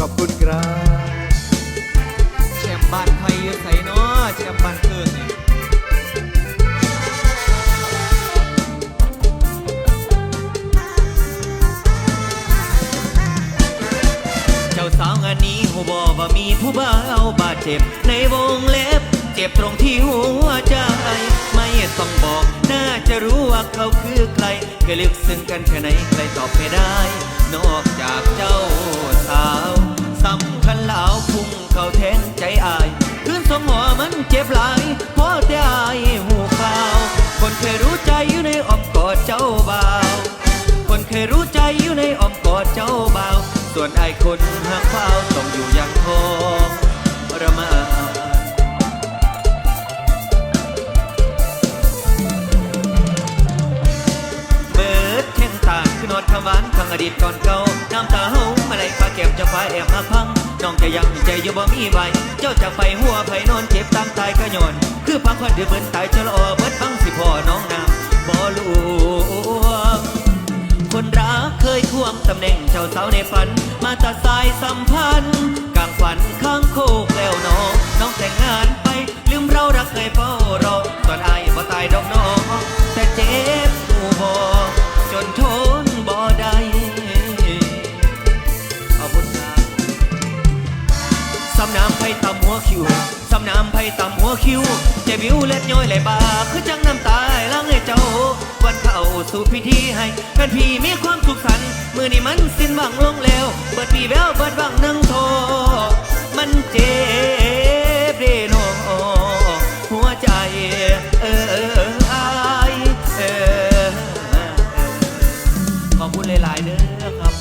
ขอบคุณครับแชมป์บ้านไทยยู่ใส่เนาะแชมป์บ้านเกิดนี่เจ้าสาวงานนี้หูบอกว่ามีผู้บ่าวบาดเจ็บ ในวงเล็บ เจ็บตรงที่หัวใจ ไม่ต้องบอก น่าจะรู้ว่าเขาคือใครเคยลึกซึ้งกันแค่ไหนใครตอบไม่ได้ นอกจากเจ้า เจ็บหลายเพราะแต่อายหูข่าว คนเคยรู้ใจอยู่ในอ้อมกอดเจ้าบ่าว คนเคยรู้ใจอยู่ในอ้อมกอดเจ้าบ่าว ส่วนไอ้คนหักเฝ้าต้องอยู่อย่างทองระมาเบิดแข้งตาคือนอดคำหวานข้างอดีตก่อนเก่าน้ำตาเฮา ก็บจะฟ้าแอบมาพังน้องจะยังใจอยู่บ่มีใบ เจ้าจะไปหัวไผนอนเจ็บตามตายก็ย้อน คือพังคนเดือเหมือนตายจะรอเบิดบังสิพ่อน้องน้ำบ่ลวงคนรักเคยทวงตำแหน่งเจ้าสาวในฝัน มาตัดสายสัมพันธ์กลางฝันข้างโคกแล้ว สำน้ำไผ่ตำหัวคิวสำน้ำไผ่ตำหัวคิวเจ็บิวเล็ดย้อยไหลบาคือจังน้ำตาล้างให้เจ้า วันเข้าสู่พิธีให้เป็นพี่มีความสุขสันมือนี้มันสิ้นหวังลงแล้วเปิดปีแววเปิดบังนั่งโทมันเจ็บเรนอหัวใจเอเอายเออขอบคุณหลาย ๆเด้อครับ